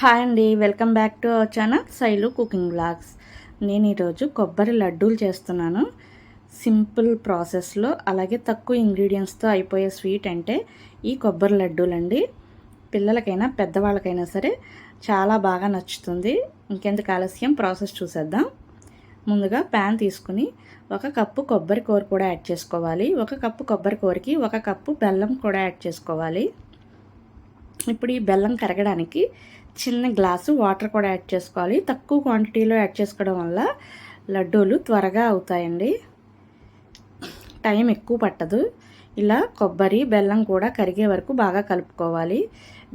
Hi అండి welcome back to our channel Shailu cooking blogs నేను ఈరోజు కొబ్బరి లడ్డూలు చేస్తున్నాను. సింపుల్ ప్రాసెస్లో అలాగే తక్కువ ఇంగ్రీడియంట్స్తో అయిపోయే స్వీట్ అంటే ఈ కొబ్బరి లడ్డూలు అండి పిల్లలకైనా పెద్దవాళ్ళకైనా సరే చాలా బాగా నచ్చుతుంది. ఇంకెందుకు ఆలస్యం ప్రాసెస్ చూసేద్దాం. ముందుగా ప్యాన్ తీసుకుని ఒక కప్పు కొబ్బరి కూర కూడా యాడ్ చేసుకోవాలి. ఒక కప్పు కొబ్బరి కూరకి ఒక కప్పు బెల్లం కూడా యాడ్ చేసుకోవాలి. ఇప్పుడు ఈ బెల్లం కరగడానికి చిన్న గ్లాసు వాటర్ కూడా యాడ్ చేసుకోవాలి. తక్కువ క్వాంటిటీలో యాడ్ చేసుకోవడం వల్ల లడ్డూలు త్వరగా అవుతాయండి. టైం ఎక్కువ పట్టదు. ఇలా కొబ్బరి బెల్లం కూడా కరిగే వరకు బాగా కలుపుకోవాలి.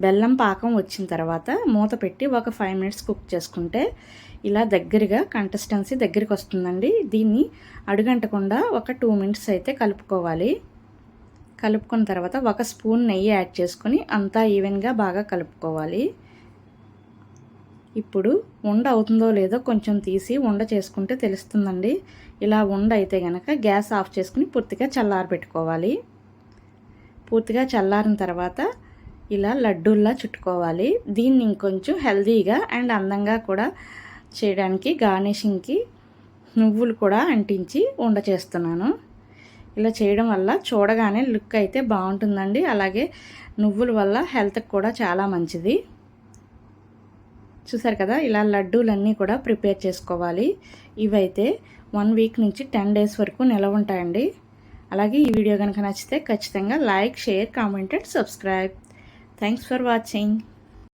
బెల్లం పాకం వచ్చిన తర్వాత మూత పెట్టి ఒక ఫైవ్ మినిట్స్ కుక్ చేసుకుంటే ఇలా దగ్గరగా కంటెస్టెన్సీ దగ్గరికి వస్తుందండి. దీన్ని అడుగంటకుండా ఒక టూ మినిట్స్ అయితే కలుపుకోవాలి. కలుపుకున్న తర్వాత ఒక స్పూన్ నెయ్యి యాడ్ చేసుకొని అంతా ఈవెన్గా బాగా కలుపుకోవాలి. ఇప్పుడు ఉండ అవుతుందో లేదో కొంచెం తీసి ఉండ చేసుకుంటే తెలుస్తుందండి. ఇలా ఉండ అయితే కనుక గ్యాస్ ఆఫ్ చేసుకుని పూర్తిగా చల్లారి పెట్టుకోవాలి పూర్తిగా చల్లారిన తర్వాత ఇలా లడ్డూల్లా చుట్టుకోవాలి. దీన్ని ఇంకొంచెం హెల్దీగా అండ్ అందంగా కూడా చేయడానికి గార్నిషింగ్కి నువ్వులు కూడా అంటించి ఉండ చేస్తున్నాను. ఇలా చేయడం వల్ల చూడగానే లుక్ అయితే బాగుంటుందండి. అలాగే నువ్వుల వల్ల హెల్త్కి కూడా చాలా మంచిది. చూసారు కదా ఇలా లడ్డూలన్నీ కూడా ప్రిపేర్ చేసుకోవాలి. ఇవైతే వన్ వీక్ నుంచి టెన్ డేస్ వరకు నిలవ ఉంటాయండి. అలాగే ఈ వీడియో కనుక నచ్చితే ఖచ్చితంగా like share comment and subscribe. Thanks for watching.